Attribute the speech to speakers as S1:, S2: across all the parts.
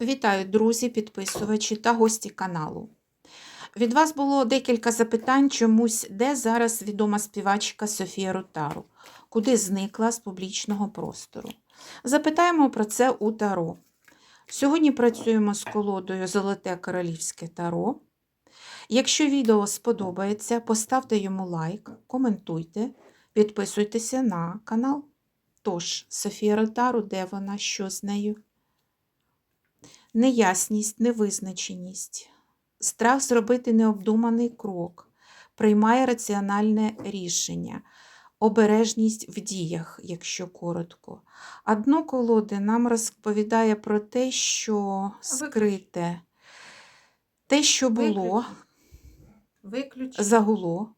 S1: Вітаю, друзі, підписувачі та гості каналу. Від вас було декілька запитань чомусь, де зараз відома співачка Софія Ротару, куди зникла з публічного простору. Запитаємо про це у Таро. Сьогодні працюємо з колодою Золоте Королівське Таро. Якщо відео сподобається, поставте йому лайк, коментуйте, підписуйтеся на канал. Тож, Софія Ротару, де вона, що з нею? Неясність, невизначеність, страх зробити необдуманий крок, приймає раціональне рішення, обережність в діях, якщо коротко. А дно колоди нам розповідає про те, що скрите, те, що було, загуло,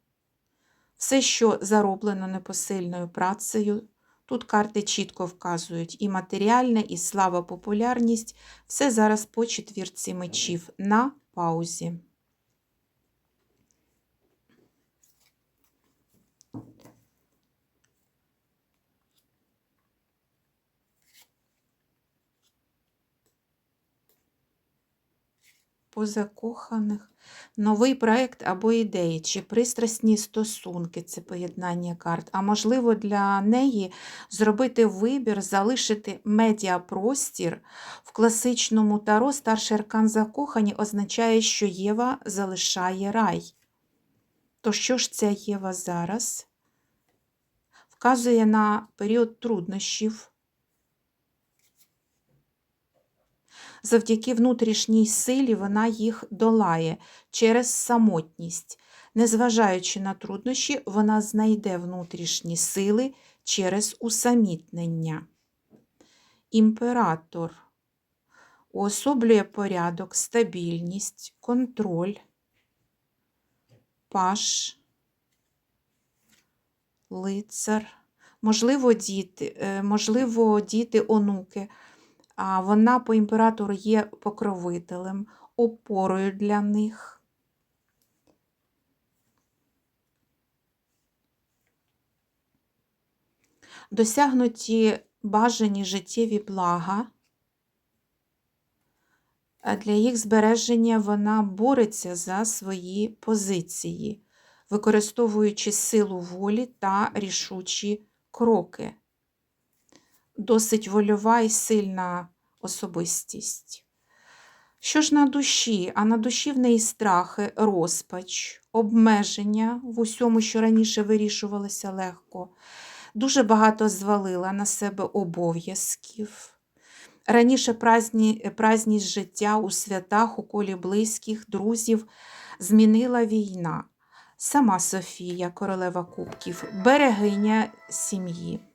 S1: все, що зароблено непосильною працею. Тут карти чітко вказують і матеріальне, і слава, популярність. Все зараз по четвірці мечів на паузі. Позакоханих. Новий проект або ідеї, чи пристрасні стосунки це поєднання карт. А можливо, для неї зробити вибір, залишити медіапростір в класичному таро старший аркан закохані означає, що Єва залишає рай. То що ж ця Єва зараз? Вказує на період труднощів. Завдяки внутрішній силі вона їх долає через самотність. Незважаючи на труднощі, вона знайде внутрішні сили через усамітнення. Імператор уособлює порядок, стабільність, контроль, паш, лицар, можливо, діти, е, можливо, діти онуки. А вона по імператору є покровителем, опорою для них. Досягнуті бажані життєві блага. Для їх збереження вона бореться за свої позиції, використовуючи силу волі та рішучі кроки досить вольова і сильна особистість. Що ж на душі? А на душі в неї страхи, розпач, обмеження в усьому, що раніше вирішувалося легко. Дуже багато звалила на себе обов'язків. Раніше празні, празність життя у святах, у колі близьких, друзів змінила війна. Сама Софія, королева кубків, берегиня сім'ї.